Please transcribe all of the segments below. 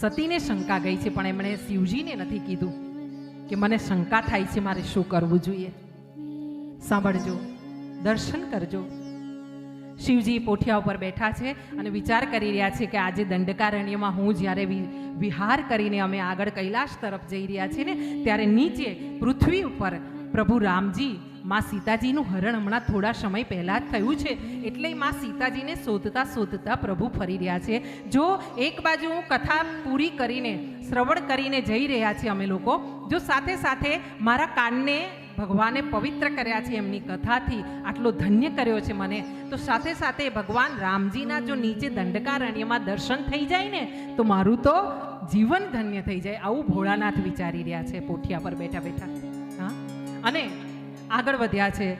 સતીને શંકા ગઈ છે, પણ એમણે શિવજીને નથી કીધું કે મને શંકા થાય છે, મારે શું કરવું જોઈએ. સાંભળજો, દર્શન કરજો. શિવજી પોઠિયા ઉપર બેઠા છે અને વિચાર કરી રહ્યા છે કે આજે દંડકારણ્યમાં હું જ્યારે વિહાર કરીને અમે આગળ કૈલાશ તરફ જઈ રહ્યા છીએ ને, ત્યારે નીચે પૃથ્વી ઉપર પ્રભુ રામજી, માં સીતાજીનું હરણ હમણાં થોડા સમય પહેલાં જ થયું છે. એટલે માં સીતાજીને શોધતા શોધતા પ્રભુ ફરી રહ્યા છે. જો એક બાજુ હું કથા પૂરી કરીને, શ્રવણ કરીને જઈ રહ્યા છીએ અમે લોકો, જો સાથે સાથે મારા કાનને ભગવાને પવિત્ર કર્યા છે એમની કથાથી, આટલો ધન્ય કર્યો છે મને, તો સાથે સાથે ભગવાન રામજીના જો નીચે દંડકારણ્યમાં દર્શન થઈ જાય ને, તો મારું તો જીવન ધન્ય થઈ જાય. આવું ભોળાનાથ વિચારી રહ્યા છે, પોઠિયા પર બેઠા બેઠા. અને આગળ વધ્યા છે.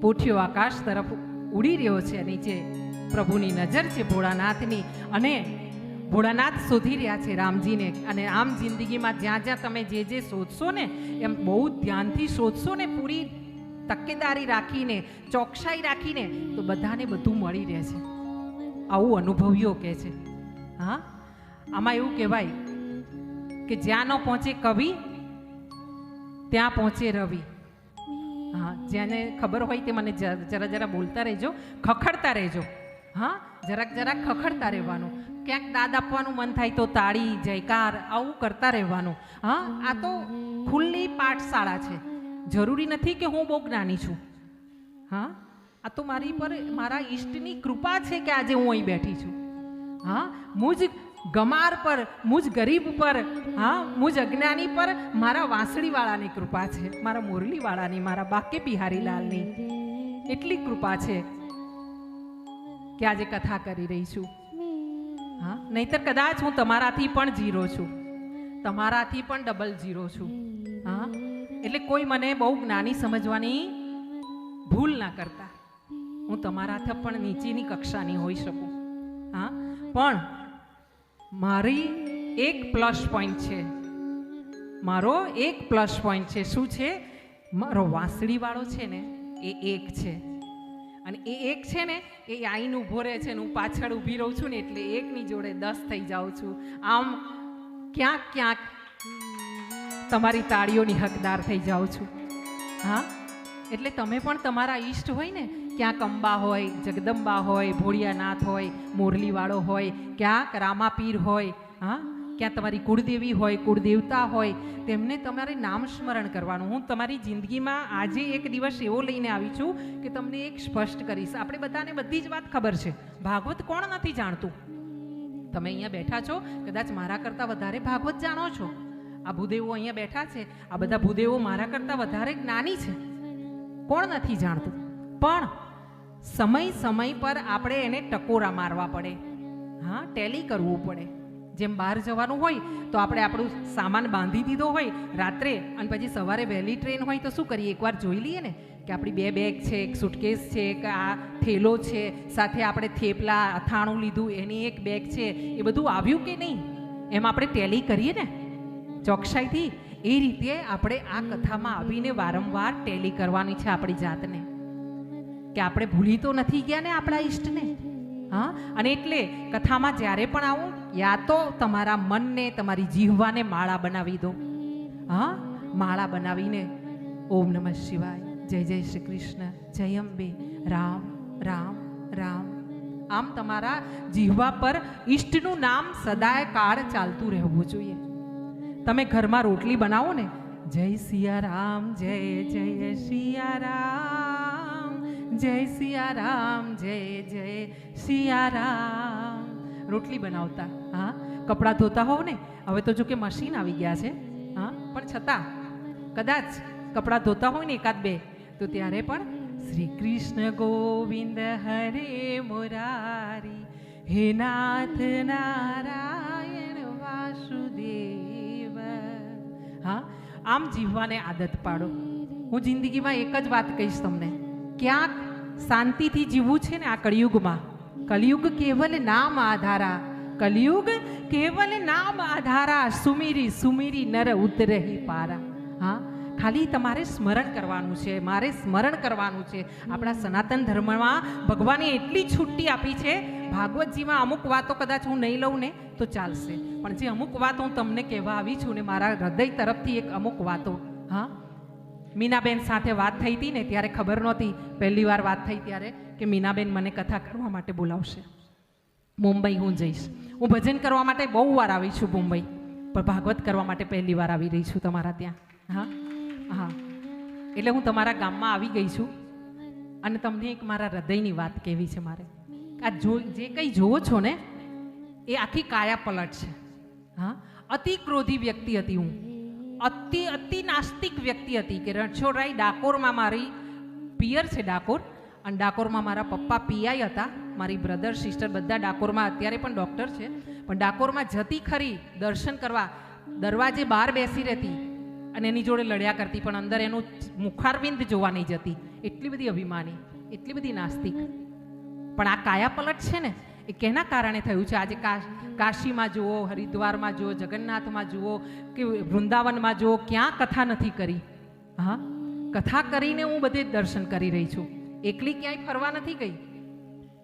પોઠિયો આકાશ તરફ ઉડી રહ્યો છે નીચે પ્રભુની નજર છે ભોળાનાથની. અને ભોળાનાથ શોધી રહ્યા છે રામજીને. અને આમ જિંદગીમાં જ્યાં જ્યાં તમે જે જે શોધશો ને, એમ બહુ ધ્યાનથી શોધશો ને પૂરી તકેદારી રાખીને, ચોકસાઈ રાખીને, તો બધાને બધું મળી રહે છે. આવું અનુભવીઓ કહે છે. હા? આમાં એવું કહેવાય કે જ્યાં ન પહોંચે કવિ, ત્યાં પહોંચે રવિ. હા, જેને ખબર હોય તે મને જરા જરા બોલતા રહેજો, ખખડતા રહેજો. હા, જરાક જરાક ખખડતા રહેવાનું. ક્યાંક દાદ આપવાનું મન થાય તો તાળી, જયકાર, આવું કરતા રહેવાનું. હા, આ તો ખુલ્લી પાઠશાળા છે. જરૂરી નથી કે હું બહુ જ્ઞાની છું. હા, આ તો મારી પર મારા ઈષ્ટની કૃપા છે કે આજે હું અહીં બેઠી છું. હા, મુજ ગમાર પર, મુજ ગરીબ પર, હા, મુજ અજ્ઞાની પર મારા વાંસળીવાળાની કૃપા છે, મારા મુરલીવાળાની, મારા બાકે બિહારીલાલની એટલી કૃપા છે કે આજે કથા કરી રહી છું. હા, નહીતર કદાચ હું તમારાથી પણ જીરો છું. તમારાથી પણ ડબલ જીરો છું. હા, એટલે કોઈ મને બહુ જ્ઞાની સમજવાની ભૂલ ના કરતા. હું તમારાથી પણ નીચેની કક્ષાની હોઈ શકું. હા, પણ મારી એક પ્લસ પોઈન્ટ છે. મારો એક પ્લસ પોઈન્ટ છે. શું છે? મારો વાંસળીવાળો છે ને, એ એક છે. અને એ એક છે ને, એ આઈને ઊભો રહે છે ને, હું પાછળ ઊભી રહું છું ને, એટલે એકની જોડે દસ થઈ જાઉં છું. આમ ક્યાંક ક્યાંક તમારી તાળીઓની હકદાર થઈ જાઉં છું. હા? એટલે તમે પણ તમારા ઈષ્ટ હોય ને ક્યાંક અંબા હોય, જગદંબા હોય, ભોળિયાનાથ હોય, મોરલીવાળો હોય, ક્યાંક રામાપીર હોય, હા? ક્યાં તમારી કુળદેવી હોય, કુળદેવતા હોય, તેમને તમારે નામ સ્મરણ કરવાનું. હું તમારી જિંદગીમાં આજે એક દિવસ એવો લઈને આવી છું કે તમને એક સ્પષ્ટ કરીશ. આપણે બધાને બધી જ વાત ખબર છે. ભાગવત કોણ નથી જાણતું? તમે અહીંયા બેઠા છો, કદાચ મારા કરતાં વધારે ભાગવત જાણો છો. આ ભૂદેવો અહીંયા બેઠા છે. આ બધા ભૂદેવો મારા કરતાં વધારે જ્ઞાની છે. કોણ નથી જાણતું? પણ સમય સમય પર આપણે એને ટકોરા મારવા પડે. હા, ટેલી કરવું પડે. જેમ બહાર જવાનું હોય, તો આપણે આપણું સામાન બાંધી દીધો હોય રાત્રે, અને પછી સવારે વહેલી ટ્રેન હોય તો શું કરીએ? એકવાર જોઈ લઈએ ને કે આપણી બે બેગ છે, એક સુટકેસ છે, એક આ થેલો છે, સાથે આપણે થેપલા, અથાણું લીધું, એની એક બેગ છે. એ બધું આવ્યું કે નહીં? એમ આપણે ટેલી કરીએ ને? ચોકસાઈથી. એ રીતે આપણે આ કથામાં આવીને વારંવાર ટેલી કરવાની છે આપણી જાતને. કે આપણે ભૂલી તો નથી ગયા ને આપણા ઈષ્ટને? હા? અને એટલે કથામાં જ્યારે પણ આવું, યા તો તમારા મનને, તમારી જીહવાને માળા બનાવી દો. હા? માળા બનાવીને, ઓમ નમઃ શિવાય, જય જય શ્રી કૃષ્ણ, જય અંબે, રામ રામ રામ. આમ તમારા જીહવા પર ઈષ્ટનું નામ સદાય કાળ ચાલતું રહેવું જોઈએ. તમે ઘરમાં રોટલી બનાવો ને? જય સિયા રામ, જય જય સિયા રામ. જય સિયારામ જય જય સિયારામ રોટલી બનાવતા, હા? કપડાં ધોતા હોવ ને? હવે તો જો કે મશીન આવી ગયા છે, હા? પણ છતાં, કદાચ કપડાં ધોતા હોય ને એકાદ બે, તો ત્યારે પણ શ્રી કૃષ્ણ ગોવિંદ હરે મોરારી, હે નાથ નારાયણ વાસુદેવ. હા? આમ જીવવાને આદત પાડો. હું જિંદગીમાં એક જ વાત કહીશ તમને. ક્યાંક શાંતિથી જીવવું છે ને આ કળિયુગમાં? કલિયુગ કેવલ નામ આધારા કલિયુગ કેવલ નામ આધારા, સુમીરી સુમીરી નર ઉતરહી પારા. હા, ખાલી તમારે સ્મરણ કરવાનું છે, મારે સ્મરણ કરવાનું છે. આપણા સનાતન ધર્મમાં ભગવાને એટલી છુટ્ટી આપી છે, ભાગવતજીમાં અમુક વાતો કદાચ હું નહીં લઉં ને, તો ચાલશે. પણ જે અમુક વાતો હું તમને કહેવા આવી છું ને, મારા હૃદય તરફથી એક અમુક વાતો. હા? મીનાબેન સાથે વાત થઈ હતી ને ત્યારે ખબર નહોતી, પહેલી વાર વાત થઈ ત્યારે, કે મીનાબેન મને કથા કરવા માટે બોલાવશે. મુંબઈ હું જઈશ. હું ભજન કરવા માટે બહુ વાર આવી છું મુંબઈ, પણ ભાગવત કરવા માટે પહેલી વાર આવી રહી છું તમારા ત્યાં. હા હા. એટલે હું તમારા ગામમાં આવી ગઈ છું. અને તમને એક મારા હૃદયની વાત કહેવી છે મારે. આ જો, જે કંઈ જોવો છો ને, એ આખી કાયા પલટ છે. હા, અતિ ક્રોધી વ્યક્તિ હતી હું. અતિ અતિ નાસ્તિક વ્યક્તિ હતી કે રણછોડરાય ડાકોરમાં મારી પિયર છે ડાકોર. અને ડાકોરમાં મારા પપ્પા પીઆઈ હતા. મારી બ્રધર, સિસ્ટર બધા ડાકોરમાં અત્યારે પણ ડૉક્ટર છે. પણ ડાકોરમાં જતી ખરી દર્શન કરવા દરવાજે બહાર બેસી રહેતી અને એની જોડે લડ્યા કરતી, પણ અંદર એનું મુખારવિંદ જોવા નહીં જતી. એટલી બધી અભિમાની, એટલી બધી નાસ્તિક. પણ આ કાયા પલટ છે ને એ કેના કારણે થયું છે? આજે કાશ, કાશીમાં જુઓ, હરિદ્વારમાં જુઓ, જગન્નાથમાં જુઓ કે વૃંદાવનમાં જુઓ, ક્યાં કથા નથી કરી? હા? કથા કરીને હું બધે દર્શન કરી રહી છું. એકલી ક્યાંય ફરવા નથી ગઈ?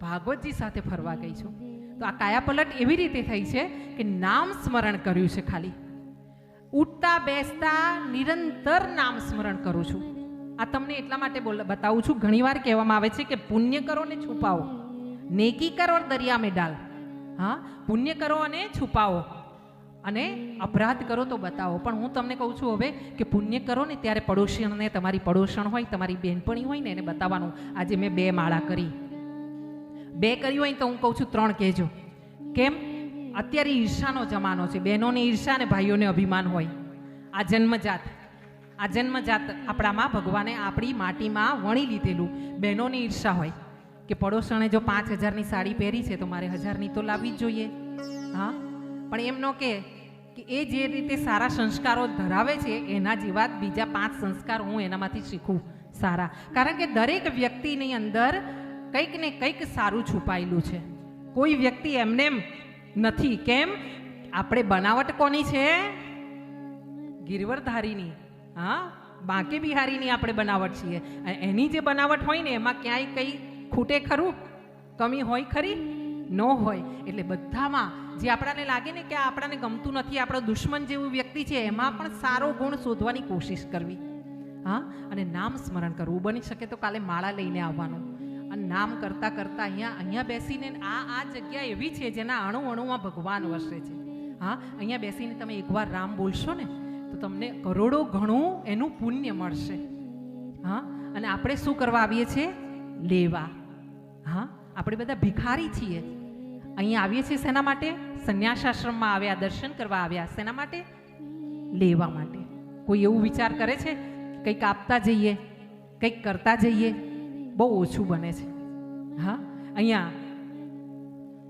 ભાગવતજી સાથે ફરવા ગઈ છું. તો આ કાયાપલટ એવી રીતે થઈ છે કે નામ સ્મરણ કર્યું છે ખાલી. ઉઠતા બેસતા નિરંતર નામ સ્મરણ કરું છું. આ તમને એટલા માટે બોલ, બતાવું છું. ઘણીવાર કહેવામાં આવે છે કે પુણ્ય કરો ને છુપાવો. નેકી કરો और દરિયા મેં ડાલ. હા, પુણ્ય કરો અને છુપાવો. અને અપરાધ કરો તો બતાવો. પણ હું તમને કહું છું હવે કે પુણ્ય કરો ને ત્યારે પડોશીને તમારી પડોશણ હોય, તમારી બહેનપણી હોય ને એને બતાવવાનું. આજે મેં બે માળા કરી. બે કરી હોય તો હું કહું છું ત્રણ કહેજો. કેમ? અત્યારે ઈર્ષાનો જમાનો છે. બહેનોને ઈર્ષા ને ભાઈઓને અભિમાન હોય. આ જન્મજાત. આ જન્મજાત આપણામાં ભગવાને આપણી માટીમાં વણી લીધેલું. બહેનોની ઈર્ષા હોય. કે પડોશણે જો પાંચ હજારની સાડી પહેરી છે તો મારે હજારની તો લાવવી જ જોઈએ. હા? પણ એમ ન કે એ જે રીતે સારા સંસ્કારો ધરાવે છે, એના જેવા બીજા પાંચ સંસ્કાર હું એનામાંથી શીખું સારા. કારણ કે દરેક વ્યક્તિની અંદર કંઈક ને કંઈક સારું છુપાયેલું છે. કોઈ વ્યક્તિ એમને એમ નથી. કેમ? આપણે બનાવટ કોની છે? ગિરવરધારીની. હા? બાંકે બિહારીની આપણે બનાવટ છીએ. એની જે બનાવટ હોય ને, એમાં ક્યાંય કંઈ ખૂટે ખરું? કમી હોય ખરી? ન હોય. એટલે બધામાં જે આપણાને લાગે ને કે આપણાને ગમતું નથી, આપણો દુશ્મન જેવું વ્યક્તિ છે, એમાં પણ સારો ગુણ શોધવાની કોશિશ કરવી. હા? અને નામ સ્મરણ કરવું. બની શકે તો કાલે માળા લઈને આવવાનું. અને નામ કરતાં કરતાં અહીંયા અહીંયા બેસીને આ આ જગ્યા એવી છે જેના અણુ અણુમાં ભગવાન વસે છે. હા? અહીંયા બેસીને તમે એકવાર રામ બોલશો ને, તો તમને કરોડો ઘણું એનું પુણ્ય મળશે. હા? અને આપણે શું કરવા આવીએ છીએ? લેવા. હા, આપણે બધા ભિખારી છીએ. અહીંયા આવીએ છીએ શેના માટે? સંન્યાસાશ્રમમાં આવ્યા, દર્શન કરવા આવ્યા. શેના માટે? લેવા માટે. કોઈ એવું વિચાર કરે છે? કંઈક આપતા જઈએ, કંઈક કરતા જઈએ. બહુ ઓછું બને છે. હા, અહીંયા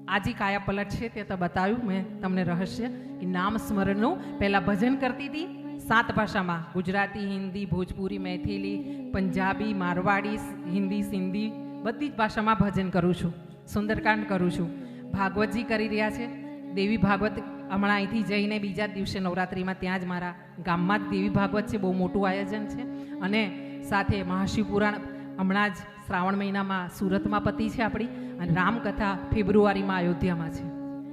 આજી કાયા પલટ છે તે તો બતાવ્યું મેં તમને રહસ્ય કે નામ સ્મરણનું પહેલાં ભજન કરતી હતી સાત ભાષામાં. ગુજરાતી, હિન્દી, ભોજપુરી, મૈથિલી, પંજાબી, મારવાડી, હિન્દી, સિંધી. બધી જ ભાષામાં ભજન કરું છું, સુંદરકાંડ કરું છું. ભાગવતજી કરી રહ્યા છે. દેવી ભાગવત હમણાં અહીંથી જઈને બીજા દિવસે નવરાત્રિમાં ત્યાં જ મારા ગામમાં જ દેવી ભાગવત છે, બહુ મોટું આયોજન છે. અને સાથે મહાશિવપુરાણ હમણાં જ શ્રાવણ મહિનામાં સુરતમાં પતી છે આપણી અને રામકથા ફેબ્રુઆરીમાં અયોધ્યામાં છે.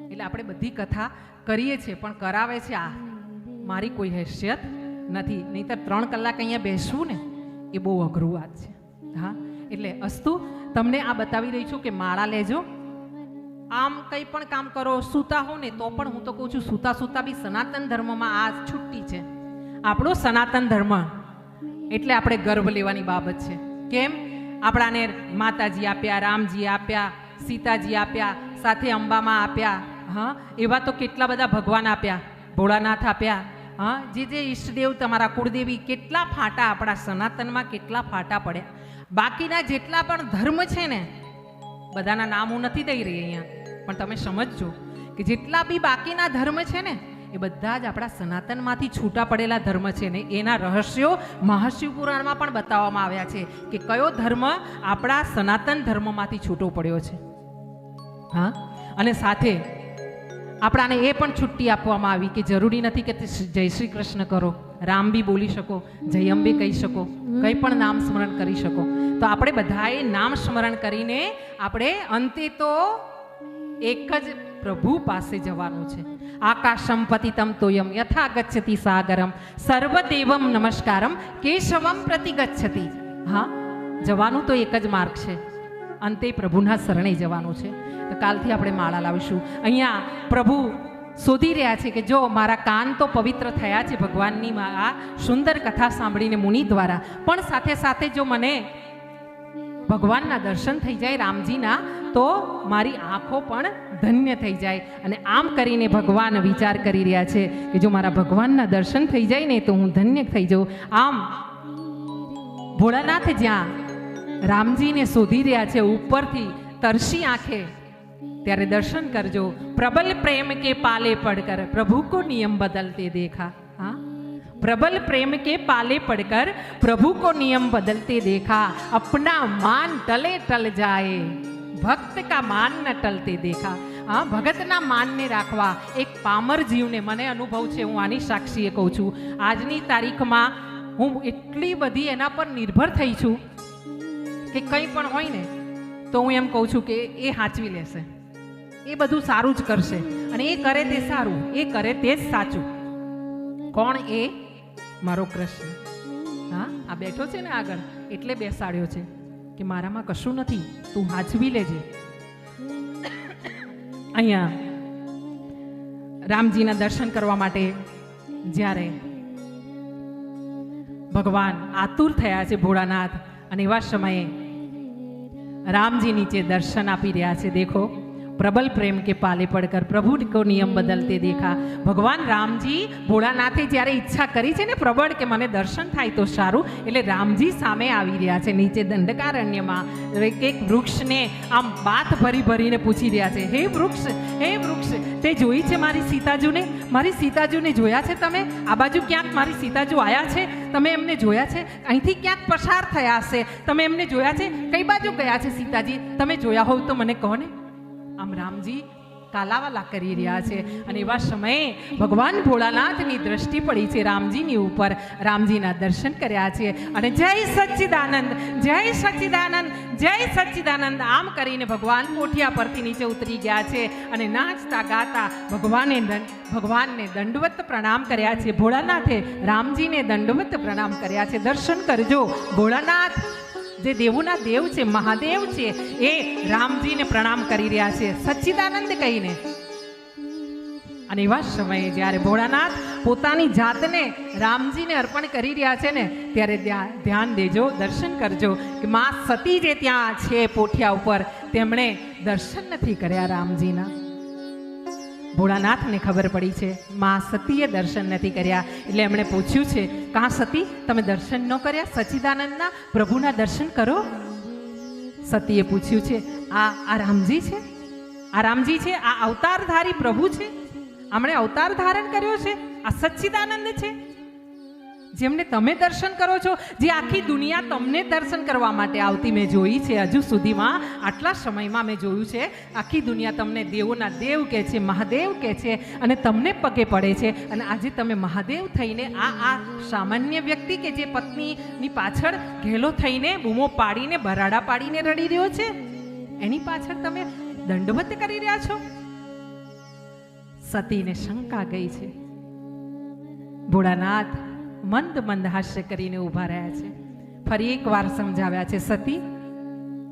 એટલે આપણે બધી કથા કરીએ છીએ, પણ કરાવે છે આ. મારી કોઈ હેસિયત નથી. નહીંતર ત્રણ કલાક અહીંયા બેસવું ને, એ બહુ અઘરું વાત છે. હા? એટલે અસ્તુ તમને આ બતાવી રહી છું કે માળા લેજો. આમ કંઈ પણ કામ કરો, સૂતા હો ને તો પણ હું તો કહું છું, સૂતા સૂતા બી સનાતન ધર્મમાં આ છુટ્ટી છે. આપણો સનાતન ધર્મ, એટલે આપણે ગર્વ લેવાની બાબત છે. કેમ? આપણાને માતાજી આપ્યા, રામજી આપ્યા, સીતાજી આપ્યા, સાથે અંબામાં આપ્યા, હા? એવા તો કેટલા બધા ભગવાન આપ્યા. ભોળાનાથ આપ્યા, હા? જે જે ઈષ્ટદેવ, તમારા કુળદેવી, કેટલા ફાટા આપણા સનાતનમાં કેટલા ફાટા પડ્યા. બાકીના જેટલા પણ ધર્મ છે ને, બધાના નામ હું નથી દઈ રહી અહીંયા. પણ તમે સમજજો કે જેટલા બી બાકીના ધર્મ છે ને, એ બધા જ આપણા સનાતનમાંથી છૂટા પડેલા ધર્મ છે ને, એના રહસ્યો મહાશિવ પુરાણમાં પણ બતાવવામાં આવ્યા છે કે કયો ધર્મ આપણા સનાતન ધર્મમાંથી છૂટો પડ્યો છે. હા? અને સાથે આપણાને એ પણ છુટ્ટી આપવામાં આવી કે જરૂરી નથી કે જય શ્રી કૃષ્ણ કરો. રામ બી બોલી શકો જય અંબે કહી શકો, કંઈ પણ નામ સ્મરણ કરી શકો. તો આપણે બધાએ નામ સ્મરણ કરીને આપણે અંતે તો એક જ પ્રભુ પાસે જવાનું છે. આકાશમ પતિતમ તોયમ યથા ગચ્છતિ સાગરમ, સર્વદેવમ નમસ્કારમ, કેશવમ પ્રતિ ગચ્છતિ હા, જવાનું તો એક જ માર્ગ છે. અંતે પ્રભુના શરણે જવાનું છે. તો કાલથી આપણે માળા લાવીશું. અહીંયા પ્રભુ શોધી રહ્યા છે કે જો મારા કાન તો પવિત્ર થયા છે ભગવાનની આ સુંદર કથા સાંભળીને મુનિ દ્વારા. પણ સાથે સાથે જો મને ભગવાનના દર્શન થઈ જાય, રામજીના, તો મારી આંખો પણ ધન્ય થઈ જાય. અને આમ કરીને ભગવાન વિચાર કરી રહ્યા છે કે જો મારા ભગવાનના દર્શન થઈ જાય ને તો હું ધન્ય થઈ જાઉં. આમ ભોળાનાથ જ્યાં રામજીને શોધી રહ્યા છે ઉપરથી તરસી આંખે ત્યારે દર્શન કરજો પ્રબલ પ્રેમ કે પાલે પડકર પ્રભુ કો નિયમ બદલતે દેખા હા प्रबल प्रेम के पाले पड़कर प्रभु को नियम बदलते देखा अपना मान टले टल जाए ભક્ત કા માન ન ટલતે દેખા હા ભગતના માનને રાખવા એક પામર જીવને મને અનુભવ છે હું આની સાક્ષીએ કહું છું આજની તારીખમાં હું એટલી બધી એના પર નિર્ભર થઈ છું કે કંઈ પણ હોય ને તો હું એમ કહું છું કે એ સાચવી લેશે એ બધું સારું જ કરશે. અને એ કરે તે સારું, એ કરે તે જ સાચું. કોણ એ? મારો કૃષ્ણ હા, આ બેઠો છે ને આગળ, એટલે બેસાડ્યો છે કે મારામાં કશું નથી, તું હાજવી લેજે. અહીંયા રામજીના દર્શન કરવા માટે જ્યારે ભગવાન આતુર થયા છે ભોળાનાથ, અને એવા સમયે રામજી નીચે દર્શન આપી રહ્યા છે, દેખો. પ્રબલ પ્રેમ કે પાલે પડકર. પ્રભુ કો નિયમ બદલતે દેખા. ભગવાન રામજી ભોળાનાથે જ્યારે ઈચ્છા કરી છે ને પ્રબળ કે મને દર્શન થાય તો સારું. એટલે રામજી સામે આવી રહ્યા છે નીચે દંડકારણ્યમાં. એક એક વૃક્ષને આમ બાત ભરી ભરીને પૂછી રહ્યા છે, હે વૃક્ષ હે વૃક્ષ, તે જોઈ છે મારી સીતાજુને? મારી સીતાજુને જોયા છે તમે? આ બાજુ ક્યાંક મારી સીતાજુ આવ્યા છે? તમે એમને જોયા છે? અહીંથી ક્યાંક પસાર થયા હશે? તમે એમને જોયા છે? કઈ બાજુ ગયા છે સીતાજી? તમે જોયા હોવ તો મને કહો ને. આમ રામજી કાલાવાલા કરી રહ્યા છે. અને એવા સમયે ભગવાન ભોળાનાથની દ્રષ્ટિ પડી છે રામજીની ઉપર. રામજીના દર્શન કર્યા છે. અને જય સચ્ચિદાનંદ જય સચ્ચિદાનંદ જય સચ્ચિદાનંદ આમ કરીને ભગવાન કોઠિયા પરથી નીચે ઉતરી ગયા છે. અને નાચતા ગાતા ભગવાને ભગવાનને દંડવત પ્રણામ કર્યા છે. ભોળાનાથે રામજીને દંડવત પ્રણામ કર્યા છે. દર્શન કરજો. ભોળાનાથ જે દેવોના દેવ છે, મહાદેવ છે, એ રામજીને પ્રણામ કરી રહ્યા છે, સચ્ચિદાનંદ કહીને. અને એવા સમયે જ્યારે ભોળાનાથ પોતાની જાતને રામજીને અર્પણ કરી રહ્યા છે ને, ત્યારે ધ્યાન દેજો, દર્શન કરજો કે મા સતી જે ત્યાં છે, પોઠિયા ઉપર, તેમણે દર્શન નથી કર્યા રામજીના. ભોળાનાથને ખબર પડી છે. મા સતીએ દર્શન નથી કર્યા. એટલે એમણે પૂછ્યું છે, કાં સતી? તમે દર્શન ન કર્યા? સચ્ચિદાનંદના પ્રભુના દર્શન કરો. સતીએ પૂછ્યું છે, આ આ રામજી છે? આ રામજી છે? આ અવતારધારી પ્રભુ છે? આમણે અવતાર ધારણ કર્યો છે? આ સચ્ચિદાનંદ છે? જેમને તમે દર્શન કરો છો, જે આખી દુનિયા તમને દર્શન કરવા માટે આવતી મેં જોઈ છે. હજુ સુધીમાં આટલા સમયમાં મેં જોયું છે, આખી દુનિયા તમને દેવોના દેવ કહે છે, મહાદેવ કહે છે અને તમને પગે પડે છે. અને આજે તમે મહાદેવ થઈને આ આ સામાન્ય વ્યક્તિ કે જે પત્નીની પાછળ ઘેલો થઈને બૂમો પાડીને ભરાડા પાડીને રડી રહ્યો છે? એની પાછળ તમે દંડવત કરી રહ્યા છો? સતીને શંકા ગઈ છે. ભોળાનાથ મંદ મંદ હાસ્ય કરીને ઊભા રહ્યા છે. ફરી એક વાર સમજાવ્યા છે, સતી,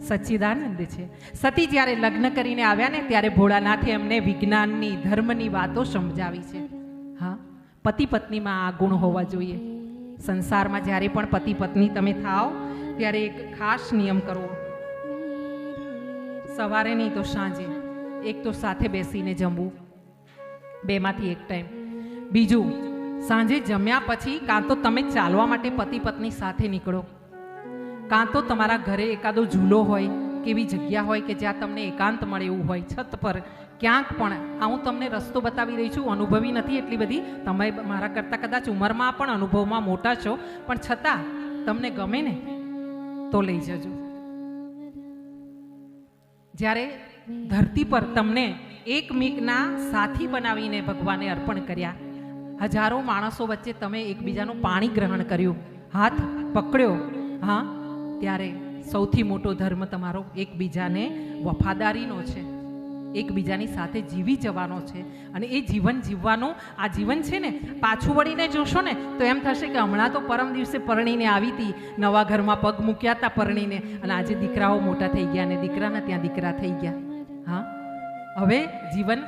સચ્ચિદાનંદ છે. સતી જ્યારે લગ્ન કરીને આવ્યા ને, ત્યારે ભોળાનાથે એમને વિજ્ઞાનની, ધર્મની વાતો સમજાવી છે. હા, પતિ પત્નીમાં આ ગુણ હોવા જોઈએ. સંસારમાં જ્યારે પણ પતિ પત્ની તમે થાઓ, ત્યારે એક ખાસ નિયમ કરવો. સવારે નહીં તો સાંજે, એક તો સાથે બેસીને જમવું. બેમાંથી એક ટાઈમ. બીજું સાંજે જમ્યા પછી કાં તો તમે ચાલવા માટે પતિ પત્ની સાથે નીકળો. કાં તો તમારા ઘરે એકાદો ઝૂલો હોય, કેવી જગ્યા હોય કે જ્યાં તમને એકાંત મળે એવું હોય. છત પર ક્યાંક પણ, આ હું તમને રસ્તો બતાવી રહી છું, અનુભવી નથી એટલી બધી. તમે મારા કરતાં કદાચ ઉંમરમાં પણ અનુભવમાં મોટા છો, પણ છતાં તમને ગમે ને, તો લઈ જજો. જ્યારે ધરતી પર તમને એક મીકના સાથી બનાવીને ભગવાને અર્પણ કર્યા હજારો માણસો વચ્ચે તમે એકબીજાનું પાણી ગ્રહણ કર્યું, હાથ પકડ્યો, હા? ત્યારે સૌથી મોટો ધર્મ તમારો એકબીજાને વફાદારીનો છે, એકબીજાની સાથે જીવી જવાનો છે અને એ જીવન જીવવાનું આ જીવન છે ને, પાછું વળીને જોશો ને, તો એમ થશે કે હમણાં તો પરમ દિવસે પરણીને આવી હતી નવા ઘરમાં પગ મૂક્યા હતા પરણીને, અને આજે દીકરાઓ મોટા થઈ ગયા અને દીકરાના ત્યાં દીકરા થઈ ગયા, હા? હવે જીવન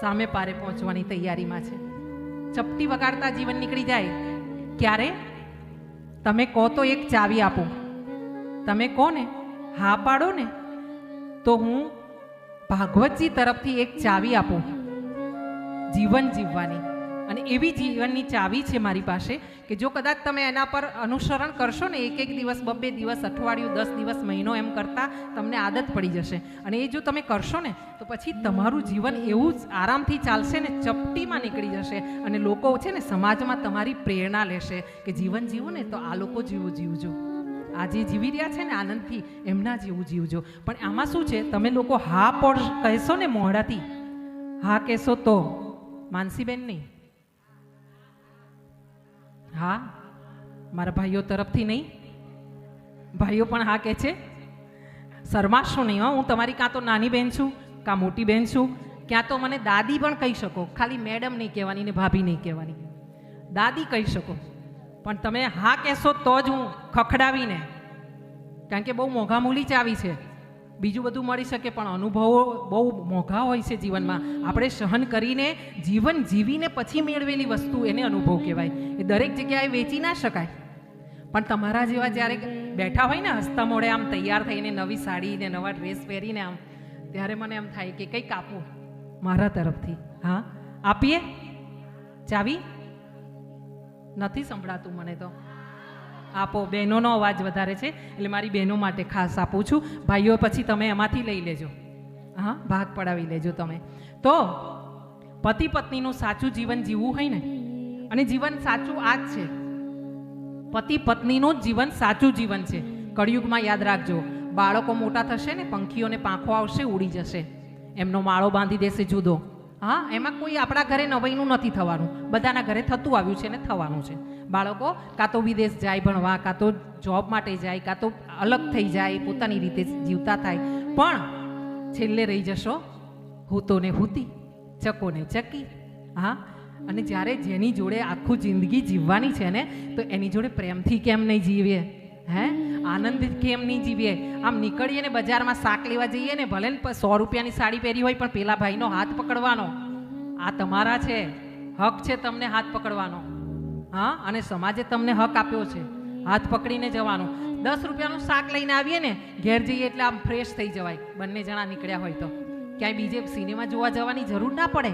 સામે પારે પહોંચવાની તૈયારીમાં છે. ચપટી વગાડતા જીવન નીકળી જાય, ક્યારે? તમે કહો તો એક ચાવી આપો. તમે કહો ને હા પાડો ને તો હું ભાગવતજી તરફથી એક ચાવી આપું. જીવન જીવવાની. અને એવી જીવનની ચાવી છે મારી પાસે કે જો કદાચ તમે એના પર અનુસરણ કરશો ને એક એક દિવસ, બબ્બે દિવસ, અઠવાડિયું, દસ દિવસ, મહિનો એમ કરતાં તમને આદત પડી જશે. અને એ જો તમે કરશો ને, તો પછી તમારું જીવન એવું જ આરામથી ચાલશે ને ચપટીમાં નીકળી જશે અને લોકો છે ને સમાજમાં તમારી પ્રેરણા લેશે કે જીવન જીવો ને તો આ લોકો જીવું જીવજો. આ જે જીવી રહ્યા છે ને આનંદથી, એમના જેવું જીવજો. પણ આમાં શું છે? તમે લોકો હા પણ કહેશો ને મોઢાથી? હા કહેશો તો? માનસીબેન નહીં. હા? મારા ભાઈઓ તરફથી નહીં? ભાઈઓ પણ હા કહે છે. શરમાશો નહીં હો, હું તમારી કાં તો નાની બહેન છું, કાં મોટી બહેન છું, ક્યાં તો મને દાદી પણ કહી શકો. ખાલી મેડમ નહીં કહેવાની ને ભાભી નહીં કહેવાની. દાદી કહી શકો. પણ તમે હા કહેશો તો જ હું ખખડાવીને, કારણ કે બહુ મોંઘા મૂલી ચાવી છે. બીજું બધું મળી શકે, પણ અનુભવો બહુ મોંઘા હોય છે જીવનમાં. આપણે સહન કરીને જીવન જીવીને પછી મેળવેલી વસ્તુ એને અનુભવ કહેવાય. એ દરેક જગ્યાએ વેચી ના શકાય. પણ તમારા જેવા જ્યારે બેઠા હોય ને હસતા મોડે આમ તૈયાર થઈને નવી સાડી ને નવા ડ્રેસ પહેરીને આમ, ત્યારે મને એમ થાય કે કંઈક આપો મારા તરફથી. હા? આપીએ? ચાવી? નથી સંભળાતું મને તો. આપો બહેનોનો અવાજ વધારે છે, એટલે મારી બહેનો માટે ખાસ આપું છું. ભાઈઓ, પછી તમે એમાંથી લઈ લેજો. હા, ભાગ પડાવી લેજો તમે. તો, પતિ પત્નીનું સાચું જીવન જીવવું હોય ને, અને જીવન સાચું આ જ છે. પતિ પત્નીનું જીવન સાચું જીવન છે. કળિયુગમાં યાદ રાખજો, બાળકો મોટા થશે ને, પંખીઓને પાંખો આવશે, ઉડી જશે. એમનો માળો બાંધી દેશે જુદો. હા, એમાં કોઈ આપણા ઘરે નવાઈનું નથી થવાનું. બધાના ઘરે થતું આવ્યું છે ને, થવાનું છે. બાળકો, કાં તો વિદેશ જાય ભણવા, કાં તો જોબ માટે જાય, કાં તો અલગ થઈ જાય, પોતાની રીતે જીવતા થાય. પણ છેલ્લે રહી જશો હૂતોને હૂતી ચકો ને ચકી. હા? અને જ્યારે જેની જોડે આખું જિંદગી જીવવાની છે ને, તો એની જોડે પ્રેમથી કેમ નહીં જીવીએ? હે? આનંદ કેમ નહીં જીવીએ? આમ નીકળીએ ને બજારમાં શાક લેવા જઈએ ને, ભલે ને સો રૂપિયાની સાડી પહેરી હોય, પણ પેલા ભાઈનો હાથ પકડવાનો. આ તમારા છે. હક છે તમને હાથ પકડવાનો. હા, અને સમાજે તમને હક આપ્યો છે. હાથ પકડીને જવાનું. દસ રૂપિયાનું શાક લઈને આવીએ ને, ઘેર જઈએ એટલે આમ ફ્રેશ થઈ જવાય. બંને જણા નીકળ્યા હોય તો. ક્યાંય બીજે સિનેમા જોવા જવાની જરૂર ના પડે.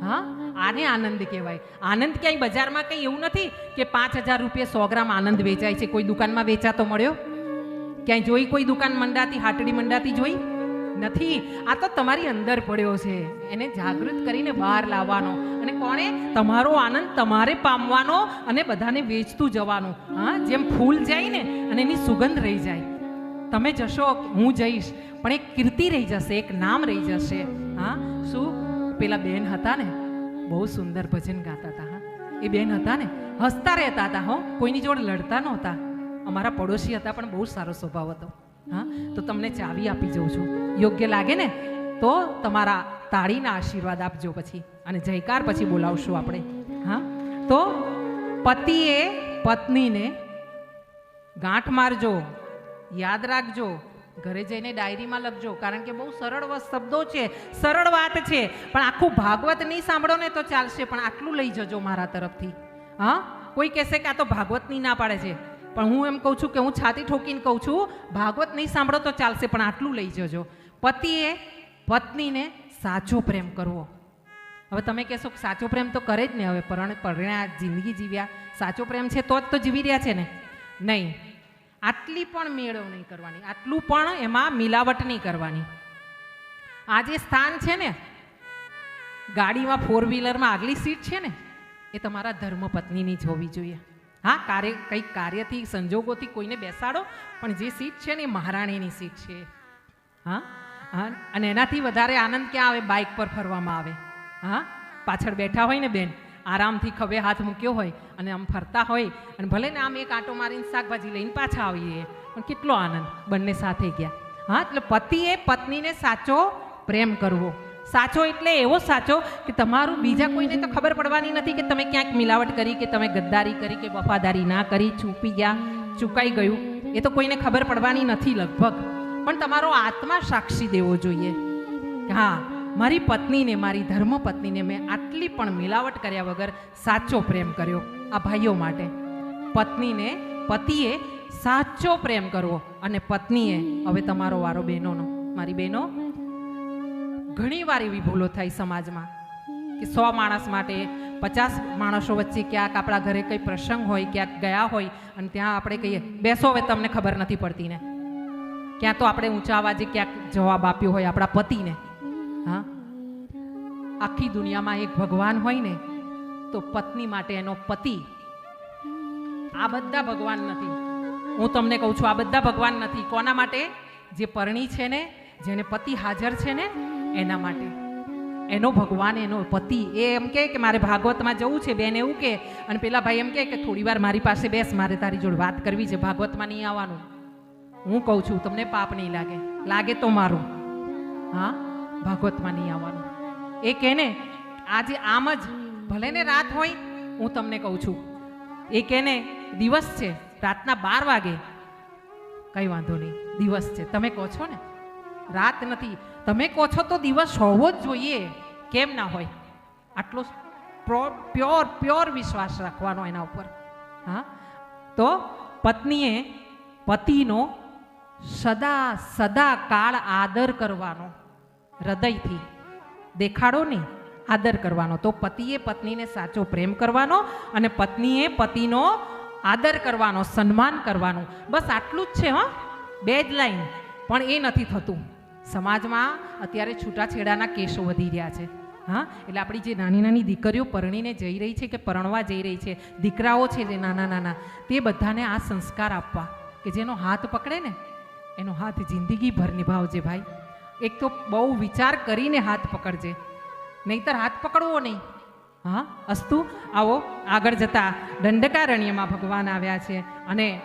હા, આને આનંદ કહેવાય. આનંદ ક્યાંય બજારમાં કંઈ એવું નથી કે પાંચ હજાર રૂપિયા સો ગ્રામ આનંદ વેચાય છે. કોઈ દુકાનમાં વેચાતો મળ્યો? ક્યાંય જોઈ કોઈ દુકાન મંડાતી, હાટડી મંડાતી જોઈ? નથી. આ તો તમારી અંદર પડ્યો છે. એને જાગૃત કરીને બહાર લાવવાનો. અને કોણે? તમારો આનંદ તમારે પામવાનો અને બધાને વેચતું જવાનું. હા, જેમ ફૂલ જાય ને, અને એની સુગંધ રહી જાય. તમે જશો, હું જઈશ. પણ એક કીર્તિ રહી જશે, એક નામ રહી જશે. હા, શું? પેલા બેન હતા ને, બહુ સુંદર ભજન ગાતા હતા, હા. એ બેન હતા ને, હસતા રહેતા હતા, હો. કોઈની જોડે લડતા નહોતા. અમારા પડોશી હતા, પણ બહુ સારો સ્વભાવ હતો. હા, તો તમને ચાવી આપી જઉં છું. યોગ્ય લાગે ને? તો તમારા તાળીના આશીર્વાદ આપજો પછી અને જયકાર પછી બોલાવશું આપણે. હા, તો પતિએ પત્નીને ગાંઠ મારજો, યાદ રાખજો, ઘરે જઈને ડાયરીમાં લખજો, કારણ કે બહુ સરળ શબ્દો છે, સરળ વાત છે, પણ આખું ભાગવત નહીં સાંભળો ને તો ચાલશે, પણ આટલું લઈ જજો મારા તરફથી. હા, કોઈ કહેશે કે આ તો ભાગવતની ના પાડે છે. પણ હું એમ કહું છું કે હું છાતી ઠોકીને કહું છું, ભાગવત નહીં સાંભળો તો ચાલશે, પણ આટલું લઈ જજો. પતિએ પત્નીને સાચો પ્રેમ કરવો. હવે તમે કહેશો કે સાચો પ્રેમ તો કરે જ ને હવે પરણ પરણ્યા જિંદગી જીવ્યા. સાચો પ્રેમ છે તો જ તો જીવી રહ્યા છે ને? નહીં. આટલી પણ મેળવ નહીં કરવાની. આટલું પણ એમાં મિલાવટ નહીં કરવાની. આ જે સ્થાન છે ને, ગાડીમાં ફોર વ્હીલરમાં આગલી સીટ છે ને, એ તમારા ધર્મપત્નીની જ હોવી જોઈએ. હા, કાર્ય, કંઈક કાર્યથી, સંજોગોથી કોઈને બેસાડો, પણ જે સીટ છે ને એ મહારાણીની સીટ છે. હા હા, અને એનાથી વધારે આનંદ ક્યાં આવે? બાઇક પર ફરવામાં આવે. હા, પાછળ બેઠા હોય ને બેન, આરામથી ખભે હાથ મૂક્યો હોય અને આમ ફરતા હોય, અને ભલે ને આમ એક આંટો મારીને શાકભાજી લઈને પાછા આવીએ, પણ કેટલો આનંદ, બંને સાથે ગયા. હા, એટલે પતિએ પત્નીને સાચો પ્રેમ કરવો. સાચો એટલે એવો સાચો કે તમારું બીજા કોઈને તો ખબર પડવાની નથી કે તમે ક્યાંક મિલાવટ કરી કે તમે ગદ્દારી કરી કે વફાદારી ના કરી છૂપી ગયા, ચૂકાઈ ગયું. એ તો કોઈને ખબર પડવાની નથી લગભગ. પણ તમારો આત્મા સાક્ષી દેવો જોઈએ. હા, મારી પત્નીને, મારી ધર્મ પત્નીને મેં આટલી પણ મિલાવટ કર્યા વગર સાચો પ્રેમ કર્યો આ ભાઈઓ માટે. પત્નીને, પતિએ સાચો પ્રેમ કરવો અને પત્નીએ, હવે તમારો વારો બહેનોનો, મારી બહેનો ઘણી વાર એવી ભૂલો થાય સમાજમાં કે સો માણસ માટે, પચાસ માણસો વચ્ચે ક્યાંક આપણા ઘરે કંઈ પ્રસંગ હોય, ક્યાંક ગયા હોય અને ત્યાં આપણે કહીએ, બેસો હવે, તમને ખબર નથી પડતી ને. ક્યાં તો આપણે ઊંચા અવાજે ક્યાંક જવાબ આપ્યો હોય આપણા પતિને. હા? આખી દુનિયામાં એક ભગવાન હોય ને, તો પત્ની માટે એનો પતિ. આ બધા ભગવાન નથી. હું તમને કહું છું, આ બધા ભગવાન નથી. કોના માટે? જે પરણી છે ને, જેને પતિ હાજર છે ને એના માટે. એનો ભગવાન, એનો પતિ, એ એમ કહે કે મારે ભાગવતમાં જવું છે, બેન એવું કે અને પેલા ભાઈ એમ કહે કે થોડી વાર મારી પાસે બેસ, મારે તારી જોડે વાત કરવી છે, ભાગવતમાં નહીં આવવાનું. હું કહું છું, તમને પાપ નહીં લાગે. લાગે તો મારું. હા, ભાગવતમાં નહીં આવવાનું. એ કહે ને, આજે આમ જ, ભલે ને રાત હોય, હું તમને કહું છું. એ કહે ને, દિવસ છે, રાતના બાર વાગે. કઈ વાંધો નહીં, દિવસ છે. તમે કહો છો ને? રાત નથી. તમે કહો છો તો દિવસ હોવો જ જોઈએ. કેમ ના હોય? આટલો પ્યોર પ્યોર વિશ્વાસ રાખવાનો એના ઉપર. હા? તો પત્નીએ પતિનો સદા સદા કાળ આદર કરવાનો, હૃદયથી. દેખાડો નહીં આદર કરવાનો. તો પતિએ પત્નીને સાચો પ્રેમ કરવાનો અને પત્નીએ પતિનો આદર કરવાનો, સન્માન કરવાનું. બસ આટલું જ છે, હા. બે જ લાઈન. પણ એ નથી થતું. સમાજમાં અત્યારે છૂટાછેડાના કેસો વધી રહ્યા છે. હા? એટલે આપણી જે નાની નાની દીકરીઓ પરણીને જઈ રહી છે કે પરણવા જઈ રહી છે, દીકરાઓ છે જે નાના નાના, તે બધાને આ સંસ્કાર આપવા કે જેનો હાથ પકડે ને, એનો હાથ જિંદગીભર નિભાવજે ભાઈ. એક તો બહુ વિચાર કરીને હાથ પકડજે. નહીતર હાથ પકડવો નહીં. હા? અસ્તુ, આવો, આગળ જતા દંડકારણ્યમાં ભગવાન આવ્યા છે અને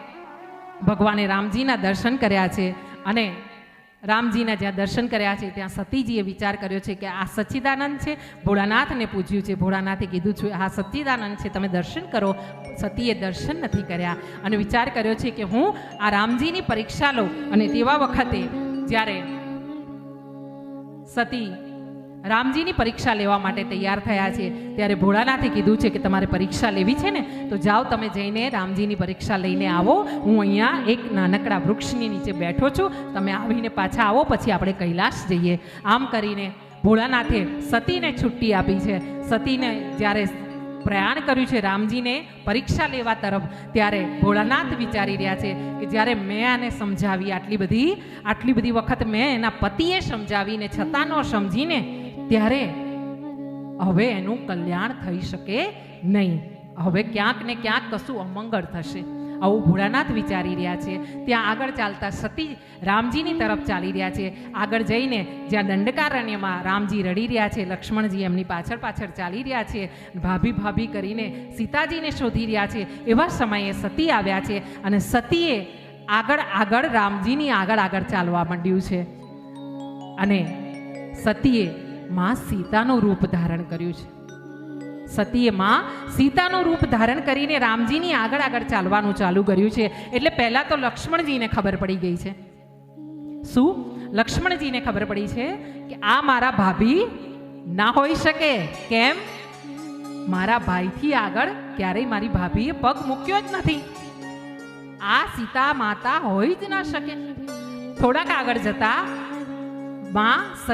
ભગવાને રામજીના દર્શન કર્યા છે અને રામજીના જ્યાં દર્શન કર્યા છે, ત્યાં સતીજીએ વિચાર કર્યો છે કે આ સચ્ચિદાનંદ છે. ભોળાનાથને પૂછ્યું છે, ભોળાનાથે કીધું છે આ સચ્ચિદાનંદ છે, તમે દર્શન કરો. સતીએ દર્શન નથી કર્યા અને વિચાર કર્યો છે કે હું આ રામજીની પરીક્ષા લઉં અને તેવા વખતે જ્યારે સતી રામજીની પરીક્ષા લેવા માટે તૈયાર થયા છે. ત્યારે ભોળાનાથે કીધું છે કે તમારે પરીક્ષા લેવી છે ને, તો જાઓ તમે જઈને રામજીની પરીક્ષા લઈને આવો. હું અહીંયા એક નાનકડા વૃક્ષની નીચે બેઠો છું. તમે આવીને પાછા આવો, પછી આપણે કૈલાશ જઈએ. આમ કરીને ભોળાનાથે સતીને છુટ્ટી આપી છે. સતીને જ્યારે પ્રયાણ કર્યું છે રામજીને પરીક્ષા લેવા તરફ, ત્યારે ભોળાનાથ વિચારી રહ્યા છે કે જ્યારે મેં આને સમજાવી, આટલી બધી આટલી બધી વખત મેં એના પતિએ સમજાવીને, છતાં ન સમજીને ત્યારે હવે એનું કલ્યાણ થઈ શકે નહીં. હવે ક્યાંક ને ક્યાંક કશું અમંગળ થશે. આવું ભોળાનાથ વિચારી રહ્યા છે. ત્યાં આગળ ચાલતા સતી રામજીની તરફ ચાલી રહ્યા છે. આગળ જઈને જ્યાં દંડકારણ્યમાં રામજી રડી રહ્યા છે, લક્ષ્મણજી એમની પાછળ પાછળ ચાલી રહ્યા છે, ભાભી ભાભી કરીને સીતાજીને શોધી રહ્યા છે. એવા સમયે સતી આવ્યા છે અને સતીએ આગળ આગળ રામજીની આગળ આગળ ચાલવા માંડ્યું છે. અને સતીએ માં સીતાનું રૂપ ધારણ કર્યું છે. સતીએ માં સીતાનું રૂપ ધારણ કરીને રામજીની આગળ આગળ ચાલવાનું ચાલુ કર્યું છે. એટલે પહેલા તો લક્ષ્મણજીને ખબર પડી ગઈ છે. શું? લક્ષ્મણજીને ખબર પડી છે કે આ મારા ભાભી ના હોઈ શકે. કેમ? મારા ભાઈથી આગળ ક્યારેય મારી ભાભીએ પગ મૂક્યો જ નથી. આ સીતા માતા હોઈ જ ના શકે. થોડાક આગળ જતા માં